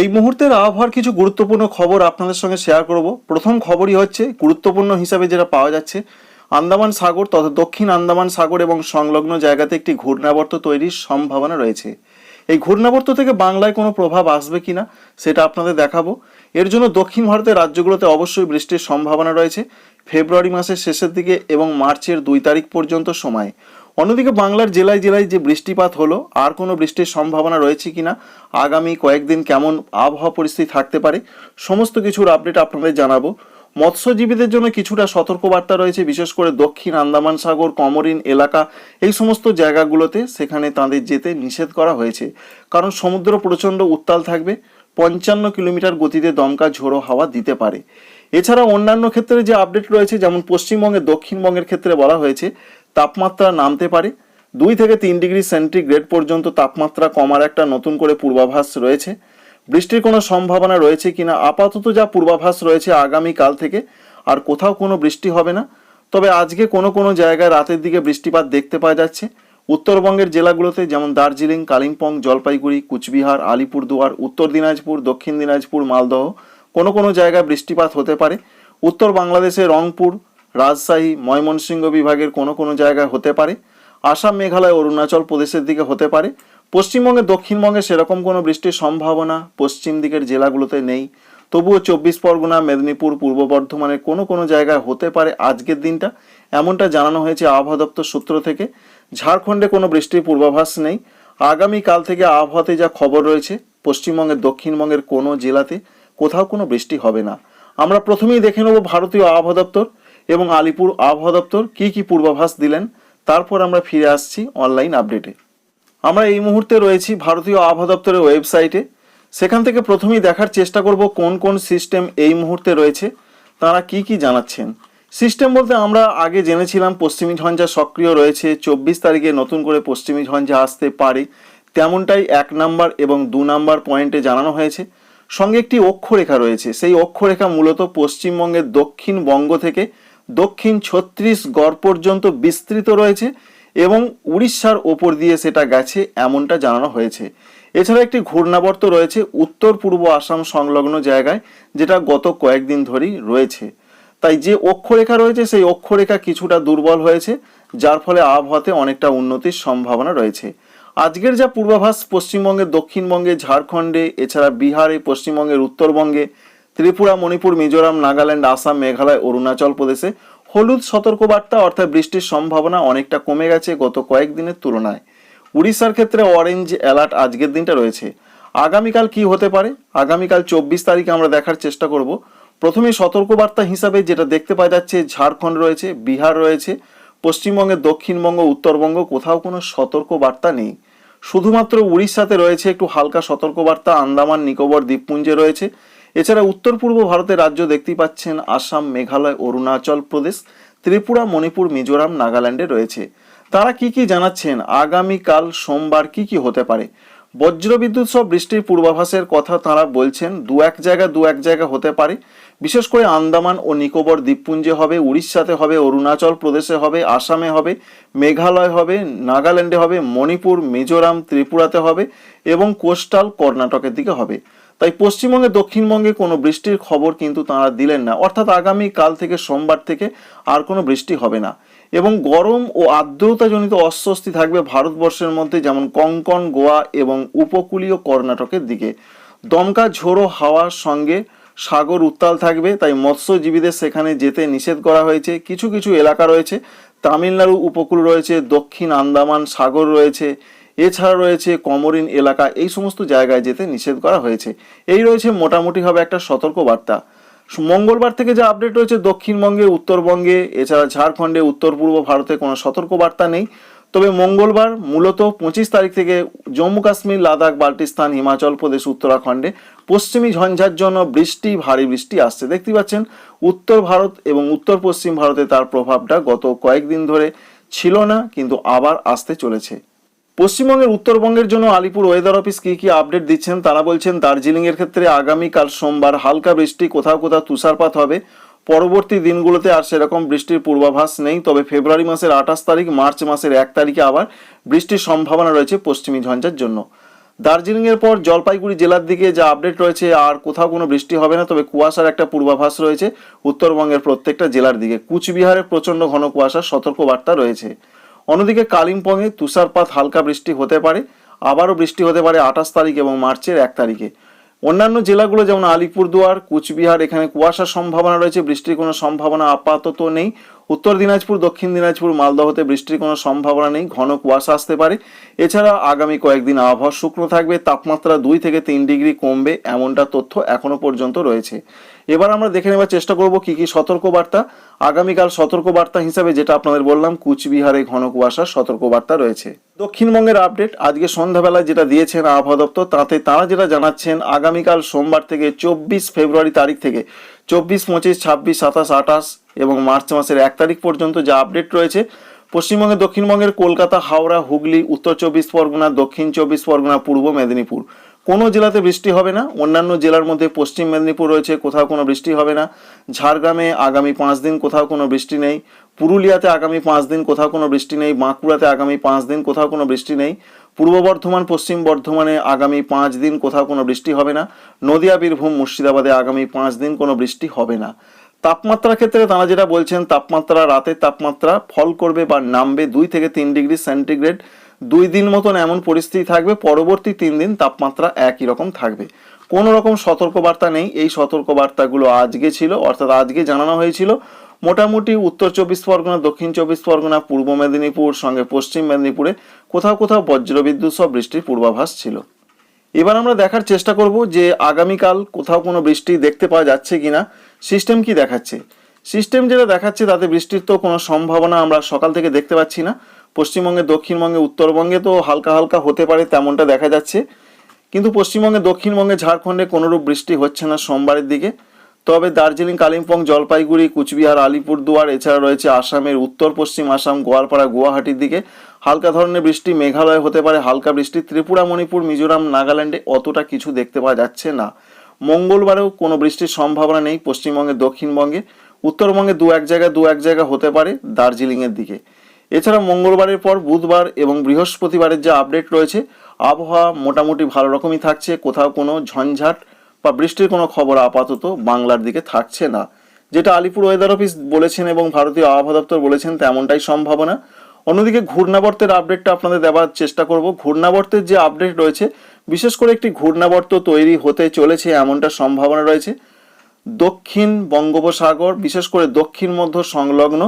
এই মুহূর্তের আবহাওয়ার কিছু গুরুত্বপূর্ণ খবর আপনাদের সঙ্গে শেয়ার করব। প্রথম খবরই হচ্ছে, গুরুত্বপূর্ণ হিসাবে যেটা পাওয়া যাচ্ছে, আন্দামান সাগর তথা দক্ষিণ আন্দামান সাগর এবং সংলগ্ন জায়গাতে একটি ঘূর্ণাবর্ত তৈরির সম্ভাবনা রয়েছে। এই ঘূর্ণাবর্ত থেকে বাংলায় কোনো প্রভাব আসবে কিনা, সেটা আপনাদের দেখাবো। এর জন্য দক্ষিণ ভারতের রাজ্যগুলোতে অবশ্যই বৃষ্টির সম্ভাবনা রয়েছে। ফেব্রুয়ারি মাসের শেষের দিকে এবং মার্চের দুই তারিখ পর্যন্ত সময়। অন্যদিকে বাংলার জেলায় জেলায় যে বৃষ্টিপাত হলো, আর কোনো বৃষ্টির সম্ভাবনা রয়েছে কিনা, আগামী কয়েকদিন কেমন আবহাওয়া পরিস্থিতি থাকতে পারে, সমস্ত কিছুর আপডেট আপনাদের জানাব। মৎস্যজীবীদের জন্য কিছুটা সতর্কবার্তা রয়েছে, বিশেষ করে দক্ষিণ আন্দামান সাগর, কমরিন এলাকা, এই সমস্ত জায়গাগুলোতে সেখানে তাদের যেতে নিষেধ করা হয়েছে। কারণ সমুদ্র প্রচণ্ড উত্তাল থাকবে, পঞ্চান্ন কিলোমিটার গতিতে দমকা ঝোড়ো হাওয়া দিতে পারে। এছাড়া অন্যান্য ক্ষেত্রে যে আপডেট রয়েছে, যেমন পশ্চিমবঙ্গে, দক্ষিণবঙ্গের ক্ষেত্রে বলা হয়েছে তাপমাত্রা নামতে পারে। দুই থেকে তিন ডিগ্রি সেন্টিগ্রেড পর্যন্ত তাপমাত্রা কমার একটা নতুন করে পূর্বাভাস রয়েছে। বৃষ্টির কোনো সম্ভাবনা রয়েছে কিনা, আপাতত যা পূর্বাভাস রয়েছে আগামী কাল থেকে, আর কোথাও কোনো বৃষ্টি হবে না। তবে আজকে কোনো কোনো জায়গায় রাতের দিকে বৃষ্টিপাত দেখতে পাওয়া যাচ্ছে। উত্তরবঙ্গের জেলাগুলোতে যেমন দার্জিলিং, কালিম্পং, জলপাইগুড়ি, কুচবিহার, আলিপুরদুয়ার, উত্তর দিনাজপুর, দক্ষিণ দিনাজপুর, মালদহ, কোনো কোনো জায়গায় বৃষ্টিপাত হতে পারে। উত্তর বাংলাদেশে রংপুর রাজশাহী, ময়মনসিংহ বিভাগের কোনো কোনো জায়গায় হতে পারে। আসাম, মেঘালয়, অরুণাচল প্রদেশের দিকে হতে পারে। পশ্চিমবঙ্গে, দক্ষিণবঙ্গে সেরকম কোনো বৃষ্টির সম্ভাবনা পশ্চিম দিকের জেলাগুলোতে নেই। তবুও চব্বিশ পরগনা, মেদিনীপুর, পূর্ব বর্ধমানের কোনো কোনো জায়গায় হতে পারে আজকের দিনটা। এমনটা জানানো হয়েছে আবহাওয়া দপ্তর সূত্র থেকে। ঝাড়খণ্ডে কোনো বৃষ্টির পূর্বাভাস নেই। আগামী কাল থেকে আবহাওয়াতে যা খবর রয়েছে পশ্চিমবঙ্গের দক্ষিণবঙ্গের কোনো জেলাতে কোথাও কোনো বৃষ্টি হবে না। আমরা প্রথমেই দেখে নেব ভারতীয় আবহাওয়া দপ্তর। এবং আলিপুর আবহাওয়া দপ্তর কী কী পূর্বাভাস দিলেন, তারপর আমরা ফিরে আসছি অনলাইন আপডেটে আমরা এই মুহূর্তে রয়েছি ভারতীয় আবহাওয়া দপ্তরের ওয়েবসাইটে সেখান থেকে প্রথমেই দেখার চেষ্টা করব কোন কোন সিস্টেম এই মুহূর্তে রয়েছে, তারা কি কি জানাচ্ছেন। সিস্টেম বলতে আমরা আগে জেনেছিলাম পশ্চিমী ঝঞ্ঝা সক্রিয় রয়েছে, চব্বিশ তারিখে নতুন করে পশ্চিমী ঝঞ্ঝা আসতে পারে। তেমনটাই এক নাম্বার এবং দু নাম্বার পয়েন্টে জানানো হয়েছে। সঙ্গে একটি অক্ষরেখা রয়েছে, সেই অক্ষরেখা মূলত পশ্চিমবঙ্গের দক্ষিণ বঙ্গ থেকে দক্ষিণ ছত্তিশগড় পর্যন্ত বিস্তৃত রয়েছে এবং উড়িষ্যার ওপর দিয়ে সেটা গেছে এমনটা জানানো হয়েছে। এছাড়া একটি ঘূর্ণাবর্ত রয়েছে উত্তর পূর্ব আসাম সংলগ্ন জায়গায়, যেটা গত কয়েকদিন ধরেই রয়েছে। তাই যে অক্ষরেখা রয়েছে, সেই অক্ষরেখা কিছুটা দুর্বল হয়েছে, যার ফলে আবহাওয়াতে অনেকটা উন্নতির সম্ভাবনা রয়েছে। আজকের যা পূর্বাভাস পশ্চিমবঙ্গে দক্ষিণবঙ্গে, ঝাড়খণ্ডে, এছাড়া বিহারে, পশ্চিমবঙ্গের উত্তরবঙ্গে ত্রিপুরা, মণিপুর, মিজোরাম, নাগাল্যান্ড, আসাম, মেঘালয়, অরুণাচল প্রদেশে হলুদ সতর্কবার্তা অর্থাৎ বৃষ্টির সম্ভাবনা অনেকটা কমে গেছে গত কয়েকদিনের তুলনায়। উড়িষ্যার ক্ষেত্রে অরেঞ্জ অ্যালার্ট আজকের দিনটা রয়েছে। আগামীকাল কি হতে পারে? আগামীকাল চব্বিশ তারিখে আমরা দেখার চেষ্টা করব। প্রথমে সতর্কবার্তা হিসাবে যেটা দেখতে পাওয়া যাচ্ছে, ঝাড়খণ্ড রয়েছে, বিহার রয়েছে পশ্চিমবঙ্গের দক্ষিণবঙ্গ, উত্তরবঙ্গ, কোথাও কোনো সতর্কবার্তা নেই। শুধুমাত্র উড়িষ্যাতে রয়েছে একটু হালকা সতর্কবার্তা, আন্দামান, নিকোবর, দ্বীপপুঞ্জে রয়েছে। এছাড়া উত্তর পূর্ব ভারতের রাজ্য দেখতেই পাচ্ছেন আসাম, মেঘালয়, অরুণাচল প্রদেশ, ত্রিপুরা, মণিপুর, মিজোরাম, নাগাল্যান্ডে রয়েছে। তারা কি কি জানাচ্ছেন? আগামীকাল সোমবার কি কি হতে পারে? বজ্রবিদ্যুৎ সহ বৃষ্টির পূর্বাভাসের কথা তারা বলছেন, দু এক জায়গা, দু এক জায়গা হতে পারে। বিশেষ করে আন্দামান ও নিকোবর দ্বীপপুঞ্জে হবে, উড়িষ্যাতে হবে, অরুণাচল প্রদেশে হবে, আসামে হবে, মেঘালয় হবে, নাগাল্যান্ডে হবে, মণিপুর, মিজোরাম, ত্রিপুরাতে হবে এবং কোস্টাল কর্ণাটকের দিকে হবে। তাই পশ্চিমবঙ্গে, দক্ষিণবঙ্গে কোনো বৃষ্টির খবর কিন্তু তাঁরা দিলেন না। অর্থাৎ আগামী কাল থেকে সোমবার থেকে আর কোনো বৃষ্টি হবে না। এবং গরম ও আর্দ্রতাজনিত অস্বস্তি থাকবে ভারতবর্ষের মধ্যে, যেমন কঙ্কন, গোয়া এবং উপকূলীয় কর্ণাটকের দিকে। দমকা, ঝোড়ো হাওয়ার সঙ্গে সাগর উত্তাল থাকবে, তাই মৎস্যজীবীদের সেখানে যেতে নিষেধ করা হয়েছে। কিছু কিছু এলাকা রয়েছে, তামিলনাড়ু উপকূল রয়েছে, দক্ষিণ আন্দামান সাগর রয়েছে এছাড়া রয়েছে কমরিন এলাকা, এই সমস্ত জায়গায় যেতে নিষেধ করা হয়েছে। এই রয়েছে মোটামুটিভাবে একটা সতর্ক বার্তা মঙ্গলবার থেকে যা আপডেট রয়েছে দক্ষিণবঙ্গে, উত্তরবঙ্গে, এছাড়া ঝাড়খণ্ডে উত্তর পূর্ব ভারতে কোনো সতর্ক বার্তা নেই। তবে মঙ্গলবার মূলত পঁচিশ তারিখ থেকে জম্মু কাশ্মীর, লাদাখ, বাল্টিস্তান, হিমাচল প্রদেশ, উত্তরাখণ্ডে পশ্চিমী ঝঞ্ঝার জন্য বৃষ্টি, ভারী বৃষ্টি আসছে। দেখতে পাচ্ছেন, উত্তর ভারত এবং উত্তর পশ্চিম ভারতে তার প্রভাবটা গত কয়েকদিন ধরে ছিল না, কিন্তু আবার আসতে চলেছে। পশ্চিমবঙ্গের উত্তরবঙ্গের জন্য আলিপুর ওয়েদার অফিস কি কি আপডেট দিচ্ছেন তারা বলছেন দার্জিলিং এর ক্ষেত্রে আগামীকাল সোমবার হালকা বৃষ্টি, কোথাও কোথাও তুষারপাত হবে। পরবর্তী দিনগুলোতে আর সেরকম বৃষ্টির পূর্বাভাস নেই, তবে ফেব্রুয়ারি মাসের আঠাশ তারিখ, মার্চ মাসের এক তারিখে আবার বৃষ্টির সম্ভাবনা রয়েছে পশ্চিমী ঝঞ্ঝার জন্য। দার্জিলিংয়ের পর জলপাইগুড়ি জেলার দিকে যা আপডেট রয়েছে, আর কোথাও কোনো বৃষ্টি হবে না, তবে কুয়াশার একটা পূর্বাভাস রয়েছে উত্তরবঙ্গের প্রত্যেকটা জেলার দিকে। কুচবিহারে প্রচণ্ড ঘন কুয়াশার সতর্কবার্তা রয়েছে। অন্যদিকে কালিম্পংয়ে তুষারপাত, হালকা বৃষ্টি হতে পারে। আবারও বৃষ্টি হতে পারে আঠাশ তারিখ এবং মার্চের এক তারিখে। অন্যান্য জেলাগুলো যেমন আলিপুরদুয়ার কুচবিহার, এখানে কুয়াশার সম্ভাবনা রয়েছে, বৃষ্টির কোনো সম্ভাবনা আপাতত নেই। উত্তর দিনাজপুর, দক্ষিণ দিনাজপুর, মালদহতে বৃষ্টির কোনো সম্ভাবনা নেই, ঘন কুয়াশা আসতে পারে। এছাড়া আগামী কয়েকদিন আবহাওয়া শুকনো থাকবে, তাপমাত্রা দুই থেকে তিন ডিগ্রি কমবে, এমনটা তথ্য এখনও পর্যন্ত রয়েছে। এবার আমরা দেখে নেবার চেষ্টা করব কি কি সতর্কবার্তা। আগামীকাল সতর্কবার্তা হিসাবে যেটা আপনাদের বললাম, কুচবিহারে ঘন কুয়াশার সতর্কবার্তা রয়েছে। দক্ষিণবঙ্গের আপডেট, আজকে সন্ধ্যাবেলায় যেটা দিয়েছেন আবহাওয়া দপ্তর, তাতে তারা যেটা জানাচ্ছেন, আগামীকাল সোমবার থেকে চব্বিশ ফেব্রুয়ারি তারিখ থেকে চব্বিশ, পঁচিশ, ছাব্বিশ, সাতাশ, আঠাশ এবং মার্চ মাসের এক তারিখ পর্যন্ত যা আপডেট রয়েছে, পশ্চিমবঙ্গের দক্ষিণবঙ্গের কলকাতা, হাওড়া, হুগলি, উত্তর চব্বিশ পরগনা, দক্ষিণ চব্বিশ পরগনা, পূর্ব মেদিনীপুর। কোনো জেলাতে বৃষ্টি হবে না, অন্যান্য জেলার মধ্যে পশ্চিম মেদিনীপুর রয়েছে, কোথাও কোনো বৃষ্টি হবে না। ঝাড়গ্রামে আগামী পাঁচ দিন কোথাও কোনো বৃষ্টি নেই। পুরুলিয়াতে আগামী পাঁচ দিন কোথাও কোনো বৃষ্টি নেই। বাঁকুড়াতে আগামী পাঁচ দিন কোথাও কোনো বৃষ্টি নেই। পূর্ব বর্ধমান, পশ্চিম বর্ধমানে আগামী পাঁচ দিন কোথাও কোনো বৃষ্টি হবে না। নদিয়া, বীরভূম, মুর্শিদাবাদে আগামী পাঁচ দিন কোনো বৃষ্টি হবে না। তাপমাত্রার ক্ষেত্রে তারা যেটা বলছেন, তাপমাত্রা, রাতের তাপমাত্রা ফল করবে বা নামবে দুই থেকে তিন ডিগ্রি সেন্টিগ্রেড। দুই দিন মতন এমন পরিস্থিতি থাকবে, পরবর্তী তিন দিন তাপমাত্রা একই রকম থাকবে। কোনো রকম সতর্কবার্তা নেই। এই সতর্কবার্তাগুলো আজকে ছিল, অর্থাৎ আজকে জানানো হয়েছিল। মোটামুটি উত্তর চব্বিশ পরগনা, দক্ষিণ চব্বিশ পরগনা, পূর্ব মেদিনীপুর, সঙ্গে পশ্চিম মেদিনীপুরে কোথাও কোথাও বজ্রবিদ্যুৎ সহ বৃষ্টির পূর্বাভাস ছিল। এবার আমরা দেখার চেষ্টা করব যে আগামীকাল কোথাও কোনো বৃষ্টি দেখতে পাওয়া যাচ্ছে কিনা, সিস্টেম কি দেখাচ্ছে। সিস্টেম যেটা দেখাচ্ছে তাতে বৃষ্টির তো কোনো সম্ভাবনা আমরা সকাল থেকে দেখতে পাচ্ছি না। পশ্চিমবঙ্গে, দক্ষিণবঙ্গে, উত্তরবঙ্গে তো হালকা হালকা হতে পারে তেমনটা দেখা যাচ্ছে। কিন্তু পশ্চিমবঙ্গে, দক্ষিণবঙ্গে, ঝাড়খণ্ডে কোনোরূপ বৃষ্টি হচ্ছে না সোমবারের দিকে। তবে দার্জিলিং, কালিম্পং, জলপাইগুড়ি, কুচবিহার, আলিপুরদুয়ার, এছাড়া রয়েছে আসামের উত্তর পশ্চিম আসাম, গোয়ালপাড়া, গুয়াহাটির দিকে। হালকা ধরনের বৃষ্টি মেঘালয় হতে পারে, হালকা বৃষ্টি ত্রিপুরা, মণিপুর, মিজোরাম, নাগাল্যান্ডে অতটা কিছু দেখতে পাওয়া যাচ্ছে না। মঙ্গলবারেও কোনো বৃষ্টির সম্ভাবনা নেই পশ্চিমবঙ্গে, দক্ষিণবঙ্গে। উত্তরবঙ্গে দু এক জায়গা, দু এক জায়গা হতে পারে দার্জিলিংয়ের দিকে। এছাড়া মঙ্গলবারের পর বুধবার এবং বৃহস্পতিবারের যে আপডেট রয়েছে, আবহাওয়া মোটামুটি ভালো রকমই থাকছে, কোথাও কোনো ঝঞ্ঝাট বা বৃষ্টির কোনো খবর আপাতত বাংলার দিকে থাকছে না। যেটা আলিপুর ওয়েদার অফিস বলেছেন এবং ভারতীয় আবহাওয়া দপ্তর বলেছেন, তেমনটাই সম্ভাবনা। অন্যদিকে ঘূর্ণাবর্তের আপডেটটা আপনাদের দেওয়ার চেষ্টা করব। ঘূর্ণাবর্তের যে আপডেট রয়েছে, বিশেষ করে একটি ঘূর্ণাবর্ত তৈরি হতে চলেছে এমনটা সম্ভাবনা রয়েছে। দক্ষিণ বঙ্গোপসাগর, বিশেষ করে দক্ষিণ মধ্য সংলগ্ন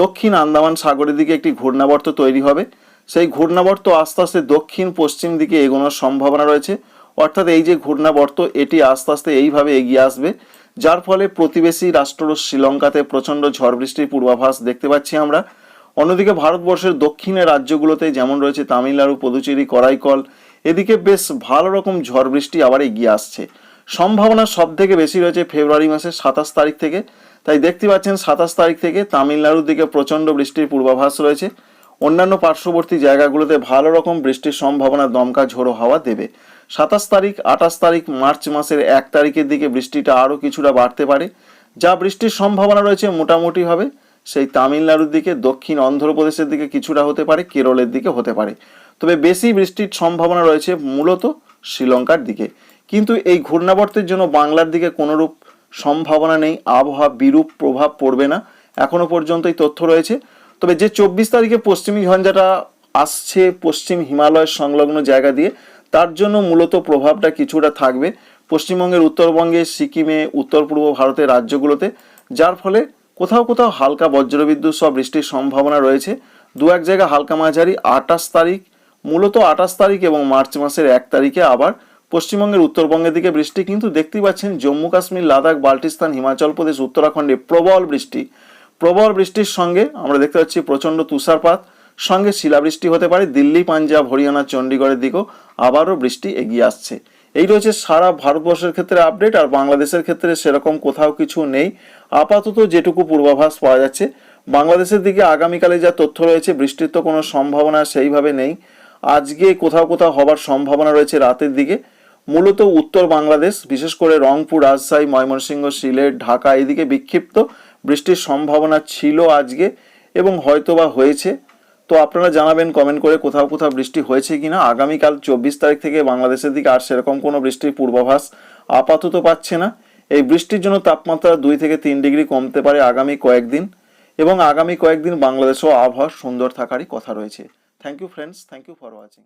দক্ষিণ আন্দামান সাগরের দিকে একটি ঘূর্ণাবর্ত তৈরি হবে। সেই ঘূর্ণাবর্ত আস্তে আস্তে দক্ষিণ, পশ্চিম দিকে এগোনোর সম্ভাবনা রয়েছে। অর্থাৎ এই যে ঘূর্ণাবর্ত, এটি আস্তে আস্তে এইভাবে এগিয়ে আসবে, যার ফলে প্রতিবেশী রাষ্ট্র শ্রীলঙ্কাতে প্রচণ্ড ঝড় বৃষ্টির পূর্বাভাস দেখতে পাচ্ছি আমরা। অন্যদিকে ভারতবর্ষের দক্ষিণের রাজ্যগুলোতে যেমন রয়েছে তামিলনাড়ু, পুদুচেরি, করাইকল, এদিকে বেশ ভালো রকম ঝড় বৃষ্টি আবার এগিয়ে আসছে। সম্ভাবনা সব থেকে বেশি রয়েছে ফেব্রুয়ারি মাসের সাতাশ তারিখ থেকে। তাই দেখতে পাচ্ছেন, সাতাশ তারিখ থেকে তামিলনাড়ুর দিকে প্রচণ্ড বৃষ্টির পূর্বাভাস রয়েছে। অন্যান্য পার্শ্ববর্তী জায়গাগুলোতে ভালো রকম বৃষ্টির সম্ভাবনা দমকা ঝোড়ো হাওয়া দেবে। সাতাশ তারিখ, আঠাশ তারিখ, মার্চ মাসের এক তারিখের দিকে বৃষ্টিটা আরও কিছুটা বাড়তে পারে। যা বৃষ্টির সম্ভাবনা রয়েছে মোটামুটি হবে, সেই তামিলনাড়ুর দিকে, দক্ষিণ অন্ধ্রপ্রদেশের দিকে কিছুটা হতে পারে, কেরলের দিকে হতে পারে। তবে বেশি বৃষ্টির সম্ভাবনা রয়েছে মূলত শ্রীলঙ্কার দিকে। কিন্তু এই ঘূর্ণাবর্তের জন্য বাংলার দিকে কোনোরূপ সম্ভাবনা নেই, আবহাওয়া বিরূপ প্রভাব পড়বে না, এখনও পর্যন্ত এই তথ্য রয়েছে। তবে যে চব্বিশ তারিখে পশ্চিমী ঝঞ্ঝাটা আসছে পশ্চিম হিমালয়ের সংলগ্ন জায়গা দিয়ে, তার জন্য মূলত প্রভাবটা কিছুটা থাকবে পশ্চিমবঙ্গের উত্তরবঙ্গে, সিকিমে উত্তর পূর্ব ভারতের রাজ্যগুলোতে, যার ফলে কোথাও কোথাও হালকা বজ্রবিদ্যুৎ সহ বৃষ্টির সম্ভাবনা রয়েছে। দু এক জায়গা হালকা মাঝারি, আঠাশ তারিখ, মূলত আঠাশ তারিখ এবং মার্চ মাসের এক তারিখে আবার পশ্চিমবঙ্গের উত্তরবঙ্গের দিকে বৃষ্টি, কিন্তু দেখতেই পাচ্ছেন জম্মু কাশ্মীর, লাদাখ, বাল্টিস্তান, হিমাচল প্রদেশ, উত্তরাখণ্ডে প্রবল বৃষ্টি। প্রবল বৃষ্টির সঙ্গে আমরা দেখতে পাচ্ছি প্রচণ্ড তুষারপাত, সঙ্গে শিলাবৃষ্টি হতে পারে। দিল্লি, পাঞ্জাব, হরিয়ানা, চণ্ডীগড়ের দিকেও আবারও বৃষ্টি এগিয়ে আসছে। এই রয়েছে সারা ভারতবর্ষের ক্ষেত্রে আপডেট, আর বাংলাদেশের ক্ষেত্রে সেরকম কোথাও কিছু নেই। আপাতত যেটুকু পূর্বাভাস পাওয়া যাচ্ছে, বাংলাদেশের দিকে আগামীকালে যা তথ্য রয়েছে, বৃষ্টির তো কোনো সম্ভাবনা সেইভাবে নেই। আজকে কোথাও কোথাও হবার সম্ভাবনা রয়েছে রাতের দিকে। মূলত উত্তর বাংলাদেশ, বিশেষ করে রংপুর, রাজশাহী, ময়মনসিংহ, সিলেট, ঢাকা, এদিকে বিক্ষিপ্ত বৃষ্টির সম্ভাবনা ছিল আজকে এবং হয়তোবা হয়েছে। তো আপনারা জানাবেন কমেন্ট করে কোথাও কোথাও বৃষ্টি হয়েছে কিনা। আগামীকাল চব্বিশ তারিখ থেকে বাংলাদেশের দিকে আর সেরকম কোনো বৃষ্টির পূর্বাভাস আপাতত পাচ্ছে না। এই বৃষ্টির জন্য তাপমাত্রা দুই থেকে তিন ডিগ্রি কমতে পারে আগামী কয়েকদিন এবং আগামী কয়েকদিন বাংলাদেশেও আবহাওয়া সুন্দর থাকারই কথা রয়েছে। Thank you friends thank you for watching